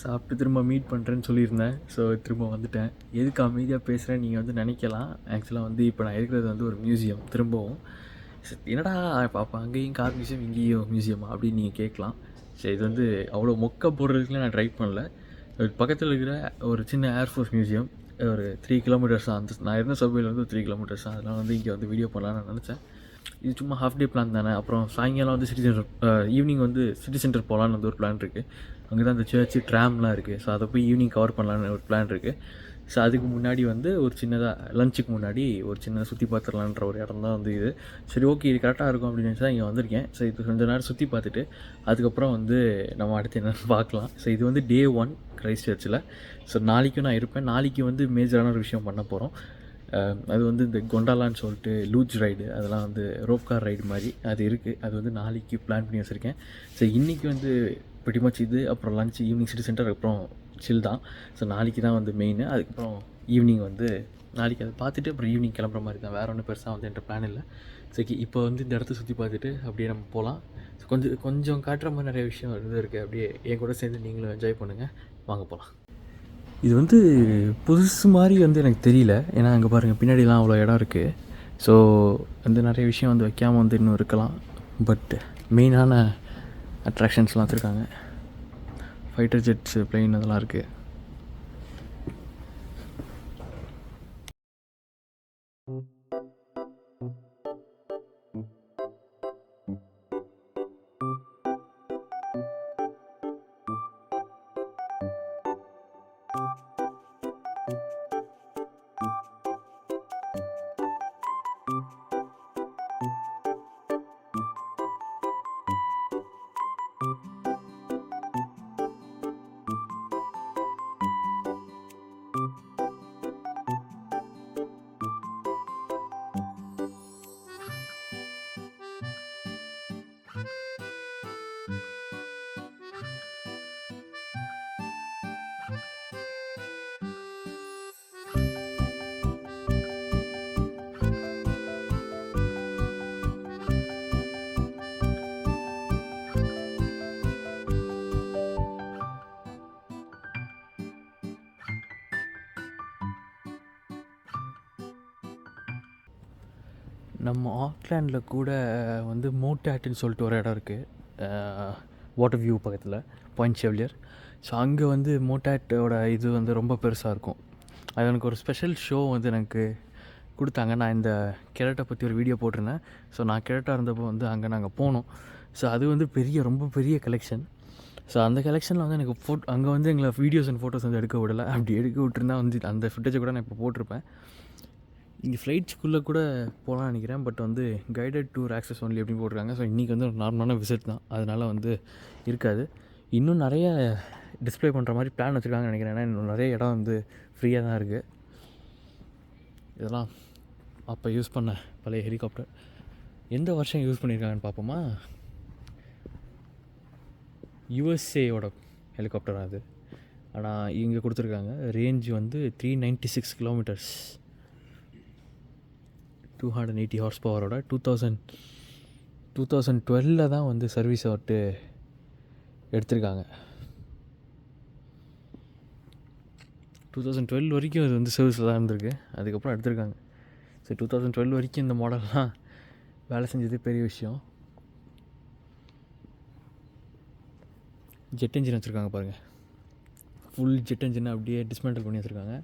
சாப்பிட்டு திரும்ப மீட் பண்ணுறேன்னு சொல்லியிருந்தேன். ஸோ திரும்ப வந்துட்டேன். எதுக்கு அமைதியாக பேசுகிறேன் நீங்கள் வந்து நினைக்கலாம். ஆக்சுவலாக வந்து இப்போ நான் இருக்கிறது வந்து ஒரு மியூசியம் திரும்பவும் என்னடா பாப்பா அங்கேயும் கார் மியூசியம் இங்கேயும் மியூசியமா அப்படின்னு நீங்கள் கேட்கலாம். சரி இது வந்து அவ்வளோ மொக்க போடுறதுக்குலாம் நான் ட்ரை பண்ணல. பக்கத்தில் இருக்கிற ஒரு சின்ன ஏர்ஃபோர்ஸ் மியூசியம் ஒரு த்ரீ கிலோமீட்டர்ஸ் தான் அந்த நான் இருந்த சபையில் வந்து த்ரீ கிலோமீட்டர்ஸ் தான் அதனால் வந்து இங்கே வந்து வீடியோ பண்ணலான்னு நினச்சேன். இது சும்மா ஹாஃப் டே பிளான் தானே. அப்புறம் சாயங்காலம் வந்து சிட்டி சென்டர் ஈவினிங் வந்து சிட்டி சென்டர் போகலான்னு வந்து ஒரு பிளான் இருக்குது அங்கே தான் அந்த சர்ச்சு ட்ராம்லாம் இருக்குது ஸோ அதை போய் ஈவினிங் கவர் பண்ணலான்னு ஒரு பிளான் இருக்குது ஸோ அதுக்கு முன்னாடி வந்து ஒரு சின்னதாக லஞ்சுக்கு முன்னாடி ஒரு சின்னதாக சுற்றி பார்த்துடலான்ற ஒரு இடம் தான் வந்து இது. சரி ஓகே இது கரெக்டாக இருக்கும் அப்படின்னு நினச்சி தான் இங்கே வந்திருக்கேன். ஸோ இது கொஞ்ச நேரம் சுற்றி பார்த்துட்டு அதுக்கப்புறம் வந்து நம்ம அடுத்து என்னென்னு பார்க்கலாம். ஸோ இது வந்து டே ஒன் கிரைஸ்ட் சர்ச்சில் ஸோ நாளைக்கும் நான் இருப்பேன். நாளைக்கு வந்து மேஜரான ஒரு விஷயம் பண்ண போகிறோம் அது வந்து இந்த கொண்டாலான்னு சொல்லிட்டு லூஜ் ரைடு அதெல்லாம் வந்து ரோப் கார் ரைடு மாதிரி அது இருக்குது அது வந்து நாளைக்கு பிளான் பண்ணி வச்சுருக்கேன். ஸோ இன்றைக்கி வந்து pretty மச் இது அப்புறம் லஞ்ச் ஈவினிங் சிட்டி சென்டர் அப்புறம் சில் தான். ஸோ நாளைக்கு தான் வந்து மெயின் அதுக்கப்புறம் ஈவினிங் வந்து நாளைக்கு அதை பார்த்துட்டு அப்புறம் ஈவினிங் கிளம்புற மாதிரி தான். வேறு ஒன்றும் பெருசாக வந்து என்கிட்ட பிளான் இல்லை. சரி இப்போ வந்து இந்த இடத்த சுற்றி பார்த்துட்டு அப்படியே நம்ம போகலாம் ஸோ கொஞ்சம் கொஞ்சம் காட்டுற மாதிரி நிறைய விஷயம் இது இருக்குது அப்படியே என் கூட சேர்ந்து நீங்களும் என்ஜாய் பண்ணுங்கள் வாங்க போகலாம் இது வந்து புதுசு மாதிரி வந்து எனக்கு தெரியல. ஏன்னா அங்கே பாருங்கள் பின்னாடிலாம் அவ்வளோ இடம் இருக்குது ஸோ வந்து நிறைய விஷயம் வந்து வைக்காமல் வந்து இன்னும் இருக்கலாம். பட் மெயினான அட்ராக்ஷன்ஸ்லாம் வச்சுருக்காங்க. ஃபைட்டர் ஜெட்ஸு பிளெயின் அதெல்லாம் இருக்குது நம்ம ஆக்லாண்டில் கூட வந்து மோட்டாட்டுன்னு சொல்லிட்டு ஒரு இடம் இருக்குது வாட்டர் வியூ பக்கத்தில் பாயிண்ட் செவிலியர் ஸோ அங்கே வந்து மோட்டாட்டோட இது வந்து ரொம்ப பெருசாக இருக்கும். அது எனக்கு ஒரு ஸ்பெஷல் ஷோ வந்து எனக்கு கொடுத்தாங்க. நான் இந்த கெரட்டை பற்றி ஒரு வீடியோ போட்டிருந்தேன். ஸோ நான் கெரட்டாக இருந்தப்போ வந்து அங்கே நாங்கள் போனோம். ஸோ அது வந்து பெரிய ரொம்ப பெரிய கலெக்ஷன் ஸோ அந்த கலெக்ஷனில் வந்து எனக்கு ஃபோட் அங்கே வந்து எங்களை வீடியோஸ் அண்ட் ஃபோட்டோஸ் வந்து எடுக்க விடலை. அப்படி எடுக்க விட்டுருந்தா வந்து அந்த ஃபுட்டேஜை கூட நான் இப்போ போட்டிருப்பேன். இங்கே ஃப்ளைட்ஸ்க்குள்ளே கூட போகலான்னு நினைக்கிறேன். பட் வந்து கைடட் டூர் ஆக்சஸ் ஒன்லி அப்படின்னு போட்டிருக்காங்க. ஸோ இன்றைக்கி வந்து ஒரு நார்மலான விசிட் தான். அதனால் வந்து இருக்காது. இன்னும் நிறைய டிஸ்ப்ளே பண்ணுற மாதிரி பிளான் வச்சுருக்காங்கன்னு நினைக்கிறேன். ஏன்னா இன்னும் நிறைய இடம் வந்து ஃப்ரீயாக தான் இருக்குது இதெல்லாம் அப்போ யூஸ் பண்ண பழைய ஹெலிகாப்டர் எந்த வருஷம் யூஸ் பண்ணியிருக்காங்கன்னு பார்ப்போமா? யுஎஸ்ஏயோட ஹெலிகாப்டர் அது. ஆனால் இங்கே கொடுத்துருக்காங்க. ரேஞ்ச் வந்து three ninety six kilometres two hundred eighty horse பவரோட two thousand two thousand டுவெலில் தான் வந்து சர்வீஸ் விட்டு எடுத்திருக்காங்க. டூ தௌசண்ட் டுவெல் வரைக்கும் இது வந்து சர்வீஸில் தான் இருந்திருக்கு. அதுக்கப்புறம் எடுத்திருக்காங்க. ஸோ டூ தௌசண்ட் டுவெல் வரைக்கும் இந்த மாடல்லாம் வேலை செஞ்சது பெரிய விஷயம். ஜெட் இன்ஜின் வச்சுருக்காங்க பாருங்கள் ஃபுல் ஜெட் இன்ஜினை அப்படியே டிஸ்மேண்டில் பண்ணி வச்சுருக்காங்க.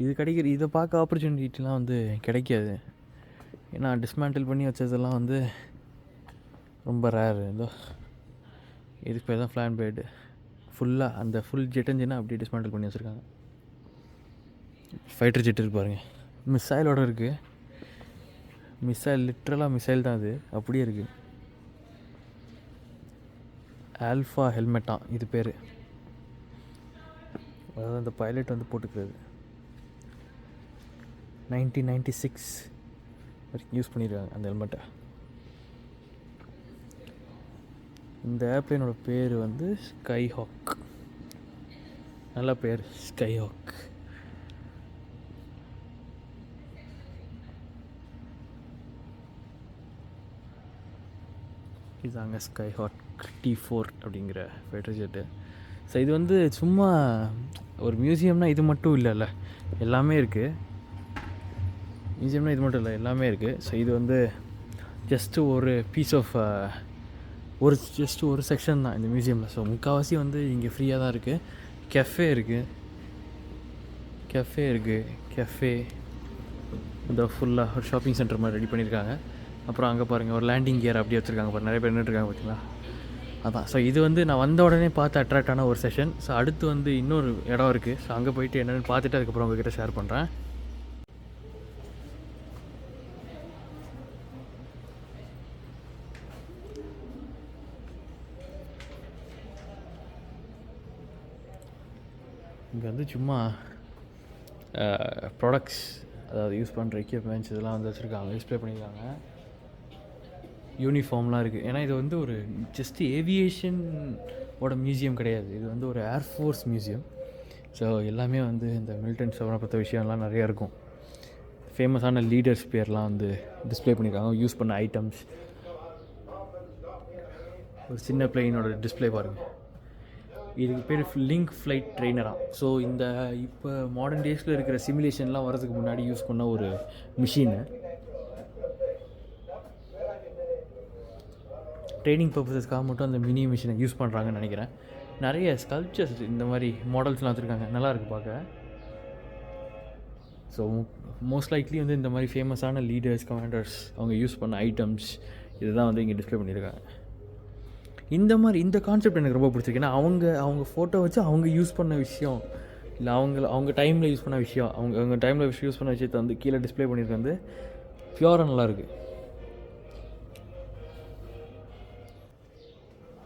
இது கிடைக்கிற இதை பார்க்க ஆப்பர்ச்சுனிட்டிலாம் வந்து கிடைக்காது. ஏன்னா டிஸ்மேண்டில் பண்ணி வச்சதெல்லாம் வந்து ரொம்ப ரேர் இதோ இதுக்கு பேர் தான் ஃப்ளான் பேடு ஃபுல்லாக அந்த ஃபுல் ஜெட் இன்ஜினை அப்படியே டிஸ்மேண்டில் பண்ணி வச்சுருக்காங்க. ஃபைட்டர் ஜெட் இருக்கு பாருங்கள் மிசைலோட இருக்குது மிசைல் லிட்ரலாக மிசைல் தான் அது. அப்படியே இருக்குது ஆல்ஃபா ஹெல்மெட்டான் இது பேர். அதாவது அந்த பைலட் வந்து போட்டுக்கிறது. நைன்டீன் நைன்டி சிக்ஸ் வரைக்கும் யூஸ் பண்ணியிருக்காங்க அந்த ஹெல்மெட்டை. இந்த ஏர்ப்ளைனோட பேர் வந்து ஸ்கை ஹாக் நல்ல பேர் ஸ்கை ஹாக் இதாங்க ஸ்கை ஹாக் டி ஃபோர் அப்படிங்கிற ஃபைட்டர் ஜெட்டு ஸோ இது வந்து சும்மா ஒரு மியூசியம்னால் இது மட்டும் இல்லைல்ல எல்லாமே இருக்குது மியூசியம்னா இது மட்டும் இல்லை எல்லாமே இருக்குது ஸோ இது வந்து ஜஸ்ட்டு ஒரு பீஸ் ஆஃப் uh, ஒரு ஜஸ்ட்டு ஒரு செக்ஷன் தான் இந்த மியூசியமில் ஸோ முக்கால்வாசி வந்து இங்கே ஃப்ரீயாக தான் இருக்குது கெஃபே இருக்குது கெஃபே இருக்குது கெஃபே இந்த ஃபுல்லாக ஒரு ஷாப்பிங் சென்டர் மாதிரி ரெடி பண்ணியிருக்காங்க. அப்புறம் அங்கே பாருங்கள் ஒரு லேண்டிங் கியர் அப்படியே வச்சுருக்காங்க பாருங்கள் நிறைய பேர் நின்றுருக்காங்க பார்த்தீங்களா அதான். ஸோ இது வந்து நான் வந்த உடனே பார்த்து அட்ராக்ட் ஆன ஒரு செஷன் ஸோ அடுத்து வந்து இன்னொரு இடம் இருக்குது ஸோ அங்கே போயிட்டு என்னென்னு பார்த்துட்டு அதுக்கப்புறம் உங்ககிட்ட ஷேர் பண்ணுறேன் இங்கே வந்து சும்மா ப்ராடக்ட்ஸ் அதாவது யூஸ் பண்ணுற எக்யூப்மெண்ட்ஸ் இதெல்லாம் வந்து வச்சுருக்காங்க. டிஸ்ப்ளே பண்ணியிருக்காங்க யூனிஃபார்ம்லாம் இருக்குது ஏன்னா இது வந்து ஒரு ஜஸ்ட் ஏவியேஷனோட மியூசியம் கிடையாது. இது வந்து ஒரு ஏர்ஃபோர்ஸ் மியூசியம் ஸோ எல்லாமே வந்து இந்த மிலிட்டன் பற்ற விஷயம்லாம் நிறையா இருக்கும். ஃபேமஸான லீடர்ஸ் பேர்லாம் வந்து டிஸ்ப்ளே பண்ணியிருக்காங்க யூஸ் பண்ண ஐட்டம்ஸ் ஒரு சின்ன பிளெயினோட டிஸ்ப்ளே பாருங்கள் இதுக்கு பேர் லிங்க் ஃப்ளைட் ட்ரெயினராக ஸோ இந்த இப்போ மாடர்ன் டேஸில் இருக்கிற சிமுலேஷன்லாம் வரதுக்கு முன்னாடி யூஸ் பண்ண ஒரு மிஷினு ட்ரைனிங் பர்பஸஸ்க்காக மட்டும் அந்த மினி மிஷினை யூஸ் பண்ணுறாங்கன்னு நினைக்கிறேன். நிறைய ஸ்கல்ப்சர்ஸ் இந்த மாதிரி மாடல்ஸ்லாம் வச்சுருக்காங்க. நல்லாயிருக்கு பார்க்க. ஸோ மோஸ்ட் லைக்லி வந்து இந்த மாதிரி ஃபேமஸான லீடர்ஸ் கமாண்டர்ஸ் அவங்க யூஸ் பண்ண ஐட்டம்ஸ் இதுதான் வந்து இங்கே டிஸ்ப்ளே பண்ணியிருக்காங்க. இந்த மாதிரி இந்த கான்செப்ட் எனக்கு ரொம்ப பிடிச்சிருக்கு. ஏன்னா அவங்க அவங்க ஃபோட்டோ வச்சு அவங்க யூஸ் பண்ண விஷயம். இல்லை அவங்க அவங்க டைமில் யூஸ் பண்ண விஷயம். அவங்க அவங்க டைமில் யூஸ் பண்ண விஷயத்தை வந்து கீழே டிஸ்ப்ளே பண்ணியிருக்க வந்து பியூராக நல்லாயிருக்கு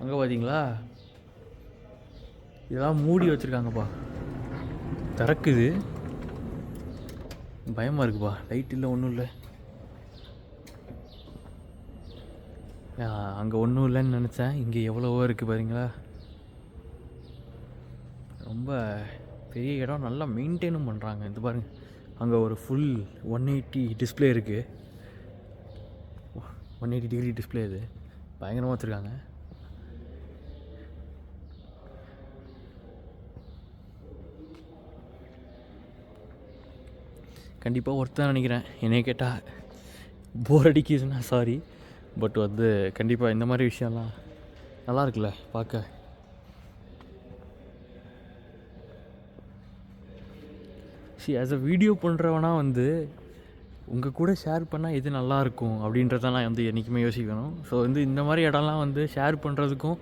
அங்கே பார்த்தீங்களா இதெல்லாம் மூடி வச்சுருக்காங்கப்பா. திறக்குது. பயமாக இருக்குப்பா. லைட் இல்லை ஒன்றும் இல்லை. அங்கே ஒன்றும் இல்லைன்னு நினச்சேன். இங்கே எவ்வளவோ இருக்குது பாருங்களா ரொம்ப பெரிய இடம். நல்லா மெயின்டைனும் பண்ணுறாங்க இது பாருங்க. அங்கே ஒரு ஃபுல் ஒன் எயிட்டி டிஸ்பிளே இருக்குது ஒன் எயிட்டி டிகிரி டிஸ்பிளே இது. பயங்கரமாக வச்சுருக்காங்க. கண்டிப்பாக ஒருத்தான் நினைக்கிறேன். என்னைய கேட்டால் போர் அடிக்குதுன்னா சாரி பட் வந்து கண்டிப்பாக இந்த மாதிரி விஷயம்லாம் நல்லா இருக்குல்ல பார்க்க. சி ஆஸ் அ வீடியோ பண்ணுறவனா வந்து உங்கள் கூட ஷேர் பண்ணால் எது நல்லாயிருக்கும் அப்படின்றத நான் வந்து என்றைக்குமே யோசிக்கணும். ஸோ வந்து இந்த மாதிரி இடம்லாம் வந்து ஷேர் பண்ணுறதுக்கும்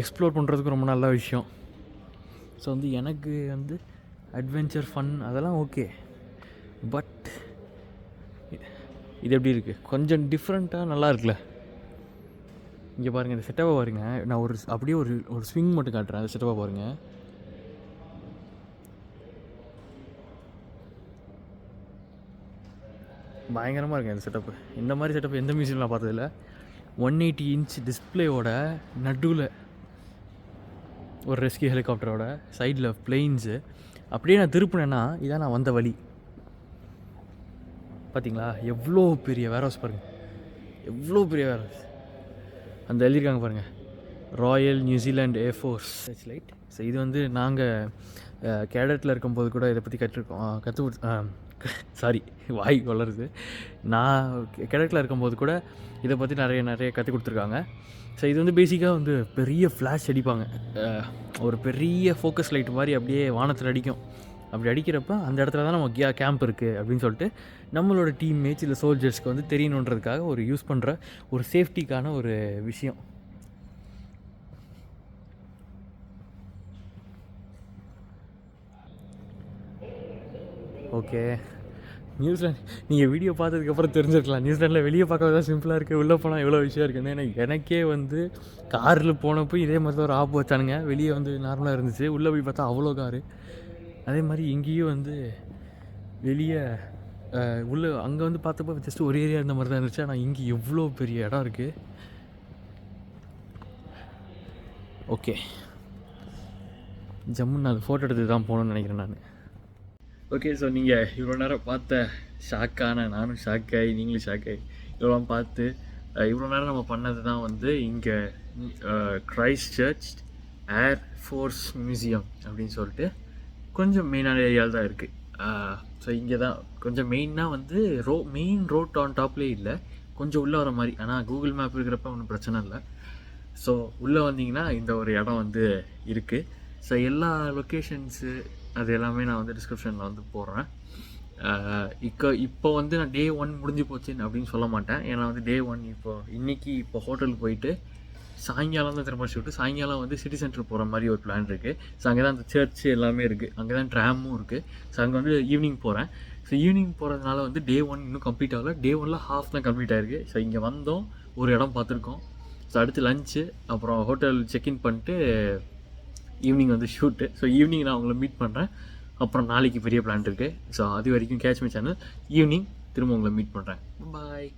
எக்ஸ்ப்ளோர் பண்ணுறதுக்கும் ரொம்ப நல்ல விஷயம். ஸோ வந்து எனக்கு வந்து அட்வென்ச்சர் ஃபன் அதெல்லாம் ஓகே பட் இது எப்படி இருக்குது கொஞ்சம் டிஃப்ரெண்ட்டாக நல்லா இருக்குல்ல? இங்கே பாருங்கள் இந்த செட்டப்பை பாருங்கள் நான் ஒரு அப்படியே ஒரு ஒரு ஸ்விங் மட்டும் காட்டுறேன் அந்த செட்டப்பை பாருங்கள் பயங்கரமாக இருக்கு இந்த செட்டப்பு இந்த மாதிரி செட்டப் எந்த மியூசியம் நான் பார்த்ததில்ல. ஒன் எயிட்டி இன்ச் டிஸ்பிளேயோட நடுவில் ஒரு ரெஸ்கியூ ஹெலிகாப்டரோட சைடில் பிளெயின்ஸு அப்படியே நான் திருப்பினேன்னா இதான் நான் வந்த வழி. பார்த்தீங்களா எவ்வளோ பெரிய வேர்ஹவுஸ் பாருங்கள் எவ்வளோ பெரிய வேர்ஹவுஸ் அந்த எழுதியிருக்காங்க பாருங்கள் Royal New Zealand Air Force church light so இது வந்து நாங்கள் கேடட்டில் இருக்கும்போது கூட இதை பற்றி கற்றுருக்கோம். கற்று சாரி வாய் வளருது. நான் கேடட்டில் இருக்கும்போது கூட இதை பற்றி நிறைய நிறைய கற்றுக் கொடுத்துருக்காங்க. ஸோ இது வந்து பேசிக்காக வந்து பெரிய ஃப்ளாஷ் அடிப்பாங்க. ஒரு பெரிய ஃபோக்கஸ் லைட் மாதிரி அப்படியே வானத்தில் அடிக்கும். அப்படி அடிக்கிறப்ப அந்த இடத்துல தான் நம்ம கியா கேம்ப் இருக்குது அப்படின்னு சொல்லிட்டு நம்மளோட டீம் மேட்ச் இல்லை சோல்ஜர்ஸ்க்கு வந்து தெரியணுன்றதுக்காக ஒரு யூஸ் பண்ணுற ஒரு சேஃப்டிக்கான ஒரு விஷயம். ஓகே நியூசிலாந்து நீங்கள் வீடியோ பார்த்ததுக்கப்புறம் தெரிஞ்சிருக்கலாம். நியூசிலாண்டில் வெளியே பார்க்க தான் சிம்பிளாக இருக்குது உள்ளே போனால் எவ்வளோ விஷயம் இருக்குன்னு ஏன்னா எனக்கே வந்து காரில் போனப்போ இதே மாதிரி தான் ஒரு ஆப் வச்சானுங்க. வெளியே வந்து நார்மலாக இருந்துச்சு. உள்ளே போய் பார்த்தா அவ்வளோ காரு அதே மாதிரி இங்கேயும் வந்து வெளியே உள்ளே அங்கே வந்து பார்த்தப்போ ஜஸ்ட் ஒரு ஏரியா இருந்த மாதிரி தான் இருந்துச்சு. ஆனால் இங்கே எவ்வளோ பெரிய இடம் இருக்குது ஓகே ஜம்முன்னு அது ஃபோட்டோ எடுத்து தான் போகணுன்னு நினைக்கிறேன் நான். ஓகே ஸோ நீங்கள் இவ்வளோ நேரம் பார்த்த ஷாக்கான நானும் ஷாக்காகி நீங்களும் ஷாக்காகி இவ்வளோ பார்த்து இவ்வளோ நேரம் நம்ம பண்ணது தான் வந்து இங்கே Christchurch air force museum அப்படின்னு சொல்லிட்டு கொஞ்சம் மெயினான ஏரியாவில் தான் இருக்குது ஸோ இங்கே தான் கொஞ்சம் மெயினாக வந்து ரோ மெயின் ரோட் ஆன் டாப்லேயே இல்லை. கொஞ்சம் உள்ளே வர மாதிரி. ஆனால் கூகுள் மேப் இருக்கிறப்ப ஒன்றும் பிரச்சனை இல்லை. ஸோ உள்ளே வந்தீங்கன்னா இந்த ஒரு இடம் வந்து இருக்குது ஸோ எல்லா லொக்கேஷன்ஸு அது எல்லாமே நான் வந்து டிஸ்கிரிப்ஷனில் வந்து போடுறேன். இப்போ இப்போ வந்து நான் டே ஒன் முடிஞ்சு போச்சுன்னு அப்படின்னு சொல்ல மாட்டேன். ஏன்னா வந்து டே ஒன் இப்போ இன்றைக்கி இப்போ ஹோட்டலுக்கு போயிட்டு சாயங்காலம் தான் திரும்ப ஷூட்டு சாயங்காலம் வந்து சிட்டி சென்டர் போகிற மாதிரி ஒரு பிளான் இருக்குது ஸோ அங்கே தான் அந்த சர்ச் எல்லாமே இருக்குது அங்கே தான் ட்ராமும் இருக்குது ஸோ அங்கே வந்து ஈவினிங் போகிறேன் ஸோ ஈவினிங் போகிறதுனால வந்து டே ஒன் இன்னும் கம்ப்ளீட் ஆகல. டே ஒனில் ஹாஃப் தான் கம்ப்ளீட் ஆயிருக்கு. ஸோ இங்கே வந்தோம். ஒரு இடம் பார்த்துருக்கோம். ஸோ அடுத்து லஞ்சு அப்புறம் ஹோட்டல் செக்இன் பண்ணிட்டு ஈவினிங் வந்து ஷூட்டு ஸோ ஈவினிங் நான் உங்களை மீட் பண்ணுறேன் அப்புறம் நாளைக்கு பெரிய பிளான் இருக்குது ஸோ அது வரைக்கும் கேட்ச் மை சேனல் ஈவினிங் திரும்ப உங்களை மீட் பண்ணுறேன் பாய்